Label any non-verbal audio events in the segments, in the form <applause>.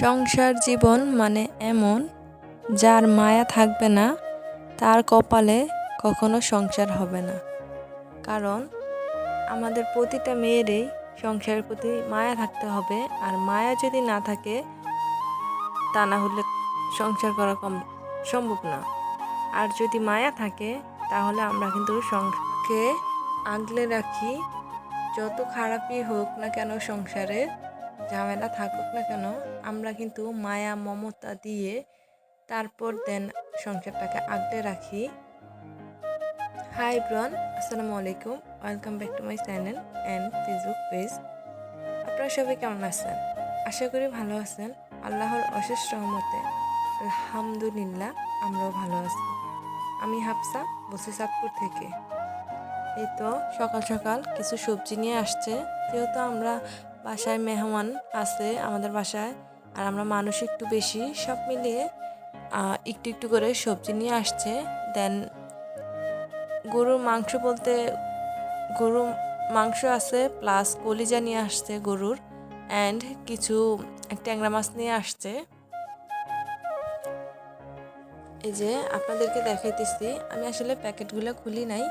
সংসার জীবন মানে এমন, যার মায়া থাকবে না, তার কপালে কখনো সংসার হবে না। কারণ আমাদের প্রতিটা মেয়েরই সংসারের প্রতি মায়া থাকতে হবে, আর মায়া যদি না থাকে, তা না হলে সংসার করা কম সম্ভব না। আর যদি মায়া থাকে, তাহলে আমরা কিন্তু সংসারকে আগলে রাখি। যত খারাপই হোক না কেন সংসারে ঝামেলা থাকুক না কেন, আমরা কিন্তু মায়া, মমতা দিয়ে তারপর দেন সংসারটাকে আগলে রাখি। হাই ব্রন আসসালামু আলাইকুম। Welcome back to my channel and Facebook page আপনারা সবাই কেমন আছেন? আশা করি ভালো আছেন। আল্লাহর অশেষ রহমতে, আলহামদুলিল্লাহ, আমরাও ভালো আছি। আমি হাফসা বসি চাঁদপুর থেকে। এই তো সকাল সকাল কিছু সবজি নিয়ে আসছে। যেহেতু আমরা বাসায় মেহমান আছে আমাদের বাসায়, আর আমরা মানুষ একটু বেশি, সব মিলিয়ে একটু একটু করে সবজি নিয়ে আসছে। দেন গরুর মাংস বলতে গরুর মাংস আছে প্লাস কলিজা নিয়ে আসছে গরুর অ্যান্ড কিছু ট্যাংরা মাছ নিয়ে আসছে। এই যে, আপনাদেরকে দেখাইতেছি। আমি আসলে প্যাকেটগুলো খুলি নাই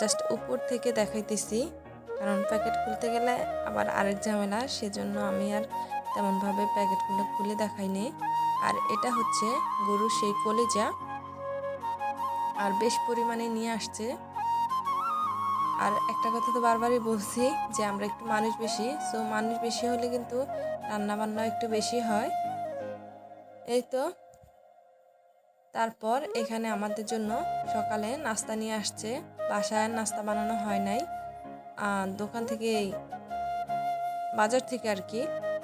জাস্ট উপর থেকে দেখাইতেছি। কারণ প্যাকেট খুলতে গেলে আবার আরেক ঝামেলা, সেজন্য আমি আর তেমনভাবে প্যাকেটগুলো খুলে দেখাইনি আর এটা হচ্ছে গরুর সেই কলিজা, আর বেশ পরিমাণে নিয়ে আসছে। আর একটা কথা তো বারবারই বলছি যে আমরা একটু মানুষ বেশি, সো মানুষ বেশি হলে কিন্তু রান্না বান্না একটু বেশি হয়। এই তো। তারপর এখানে আমাদের জন্য সকালে নাস্তা নিয়ে আসছে। বাসায় নাস্তা বানানো হয় নাই। দোকান থেকে বাজার থেকে আর কি,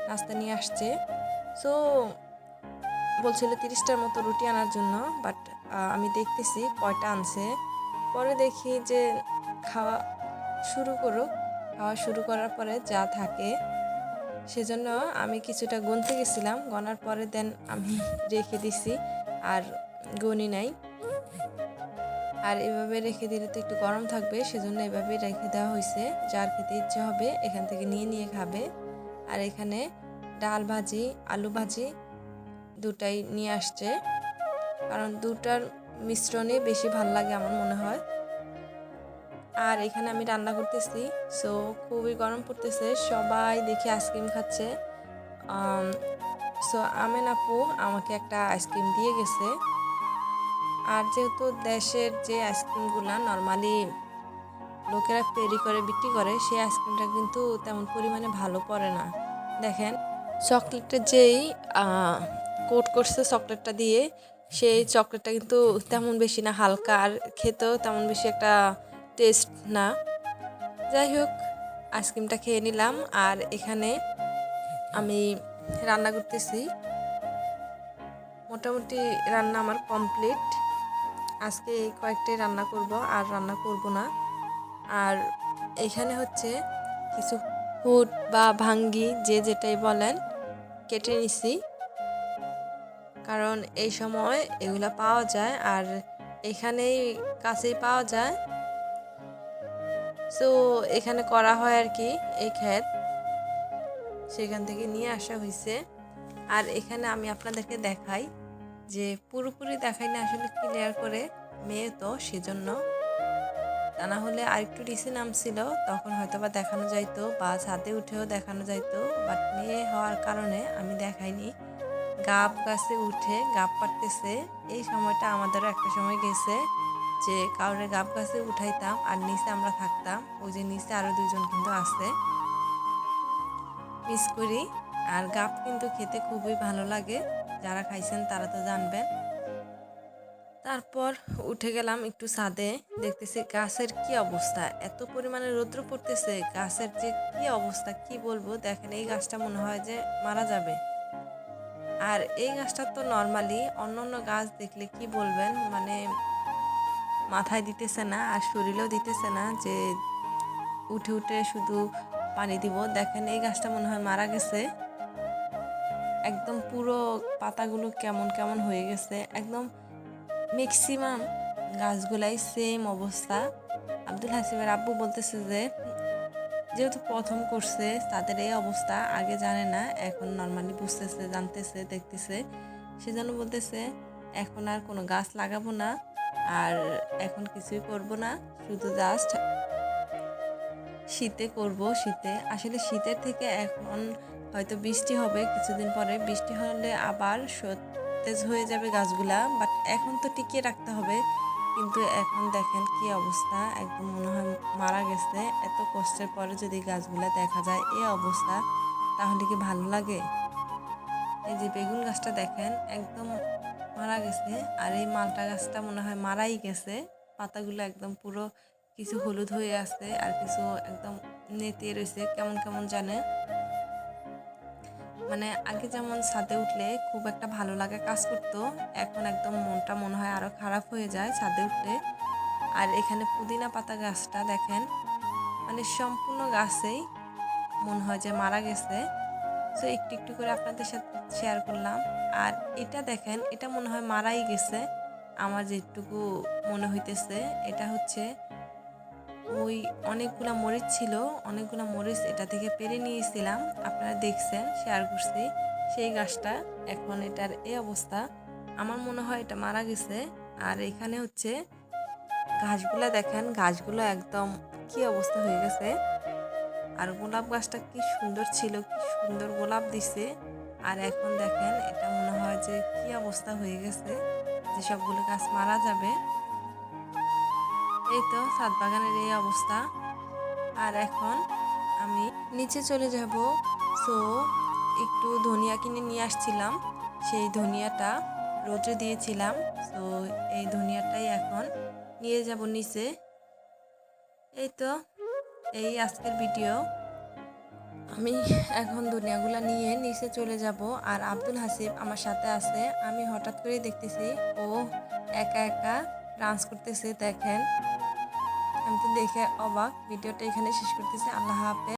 নাস্তা নিয়ে আসছে। সো বলছিল তিরিশটার মতো রুটি আনার জন্য বাট আমি দেখতেছি কয়টা আনছে। পরে দেখি যে খাওয়া শুরু করুক। খাওয়া শুরু করার পরে যা থাকে। সেজন্য আমি কিছুটা গুনতে গেছিলাম। গনার পরে দেন আমি <laughs> রেখে দিছি। আর গনি নাই। আর এভাবে রেখে দিলে তো একটু গরম থাকবে, সেজন্য এভাবে রেখে দেওয়া হয়েছে। যার খেতে ইচ্ছে হবে, এখান থেকে নিয়ে নিয়ে খাবে। আর এখানে ডাল ভাজি, আলু ভাজি দুটাই নিয়ে আসছে। কারণ দুটার মিশ্রণে বেশি ভালো লাগে আমার মনে হয়। আর এখানে আমি রান্না করতেছি, সো খুবই গরম পড়তেছে, সবাই দেখি আইসক্রিম খাচ্ছে। সো আমেন আপু আমাকে একটা আইসক্রিম দিয়ে গেছে। আর যেহেতু দেশের যে আইসক্রিমগুলো নর্মালি লোকেরা তৈরি করে, বিক্রি করে, সেই আইসক্রিমটা কিন্তু তেমন পরিমাণে ভালো পড়ে না। দেখেন, চকলেটের যেই কোট করছে চকলেটটা দিয়ে, সেই চকলেটটা কিন্তু তেমন বেশি না, হালকা, আর খেতেও তেমন বেশি একটা টেস্ট না। যাই হোক, আইসক্রিমটা খেয়ে নিলাম, আর এখানে আমি রান্না করতেছি। মোটামুটি রান্না আমার কমপ্লিট আজকে এই কয়েকটাই রান্না করব, আর রান্না করব না। আর এখানে হচ্ছে কিছু ফুট বা ভাঙ্গি, যে যেটাই বলেন, কেটে নিছি। কারণ এই সময় এগুলা পাওয়া যায়, আর এখানেই কাছেই পাওয়া যায়। সো এখানে করা হয় আর কি, এই ক্ষেত। সেখান থেকে নিয়ে আসা হয়েছে আর এখানে আমি আপনাদেরকে দেখাই। যে পুরোপুরি দেখাই না আসলে ক্লিয়ার করে মেয়ে তো সেজন্য। তা না হলে আরেকটু ডিসি নাম ছিল তখন হয়তো বা দেখানো যাইতো বা ছাদে উঠেও দেখানো যাইতো বাট মেয়ে হওয়ার কারণে আমি দেখাইনি। গাব গাছে উঠে গাব পারতেছে এই সময়টা আমাদেরও একটা সময় গেছে যে কাউরে গাব গাছে উঠাইতাম আর নিচে আমরা থাকতাম, ওই যে নিচে আরও দুজন কিন্তু আছে। মিস করি, আর গাব কিন্তু খেতে খুবই ভালো লাগে। যারা খাইছেন তারা তো জানবেন। তারপর উঠে গেলাম একটু ছাদে, দেখতেছি গাছের কি অবস্থা। এত পরিমাণে রৌদ্র পড়তেছে, গাছের যে কি অবস্থা, কি বলব? দেখেন, এই গাছটা মনে হয় যে মারা যাবে। আর এই গাছটা তো নর্মালি অন্য অন্য গাছ দেখলে কি বলবেন? মানে মাথায় দিতেছে না, আর শরীরেও দিতেছে না যে উঠে উঠে শুধু পানি দিব। দেখেন, এই গাছটা মনে হয় মারা গেছে। একদম পুরো পাতাগুলো কেমন কেমন হয়ে গেছে, একদম ম্যাক্সিমাম গাছগুলাই সেম অবস্থা। আব্দুল হাসিমের আব্বু বলতেছে যে, যেহেতু প্রথম করছে, তাদের এই অবস্থা আগে জানে না, এখন নর্মালি বুঝতেছে, জানতেছে, দেখতেছে। সেজন্য বলতেছে, এখন আর কোনো গাছ লাগাবো না, আর এখন কিছুই করব না, শুধু জাস্ট শীতে করব, শীতে। আসলে শীতের থেকে এখন হয়তো বৃষ্টি হবে, কিছুদিন পরে বৃষ্টি হলে আবার সতেজ হয়ে যাবে গাছগুলা বাট এখন তো টিকিয়ে রাখতে হবে। কিন্তু এখন দেখেন কি অবস্থা, একদম মনে হয় মারা গেছে। এত কষ্টের পরে যদি গাছগুলা দেখা যায় এই অবস্থা, তাহলে কি ভালো লাগে? এই যে বেগুন গাছটা দেখেন, একদম মারা গেছে। আর এই মালটা গাছটা মনে হয় মারাই গেছে। পাতাগুলো একদম পুরো কিছু হলুদ হয়ে আছে আর কিছু একদম নেতিয়ে রয়েছে, কেমন কেমন জানে। মানে আগে যেমন ছাদে উঠলে খুব একটা ভালো লাগে কাজ করতো, এখন একদম মনটা মনে হয় আরও খারাপ হয়ে যায় ছাদে উঠলে। আর এখানে পুদিনা পাতা গাছটা দেখেন মানে সম্পূর্ণ গাছেই মনে হয় যে মারা গেছে। তো একটু একটু করে আপনাদের সাথে শেয়ার করলাম। আর এটা দেখেন, এটা মনে হয় মারাই গেছে। আমার যেটুকু মনে হইতেছে, এটা হচ্ছে ওই অনেকগুলা মরিচ ছিল, অনেকগুলা মরিচ এটা থেকে পেরে নিয়েছিলাম। আপনারা দেখছেন শেয়ার করছি সেই গাছটা। এখন এটার এই অবস্থা। আমার মনে হয় এটা মারা গেছে। আর এখানে হচ্ছে ঘাসগুলা দেখেন ঘাসগুলো একদম কি অবস্থা হয়ে গেছে। আর গোলাপ গাছটা কি সুন্দর ছিল, কি সুন্দর গোলাপ দিছে। আর এখন দেখেন, এটা মনে হয় যে কি অবস্থা হয়ে গেছে, যে সবগুলো গাছ মারা যাবে। এই তো ছাদ বাগানের এই অবস্থা। আর এখন আমি নিচে চলে যাব। সো, একটু ধনিয়া কিনে নিয়ে আসছিলাম। সেই ধনিয়াটা রোদে দিয়েছিলাম। তো এই ধনিয়াটাই এখন নিয়ে যাব নিচে। এই তো, এই আজকের ভিডিও। আমি এখন দুনিয়াগুলা নিয়ে নিচে চলে যাব। আর আব্দুল হাসিব আমার সাথে আছে। আমি হঠাৎ করেই দেখতেছি, ও একা একা ডান্স করতেছে, দেখেন। আমি তো দেখে অবাক ভিডিওটা এখানে শেষ করতেছি। আল্লাহ হাফেজ।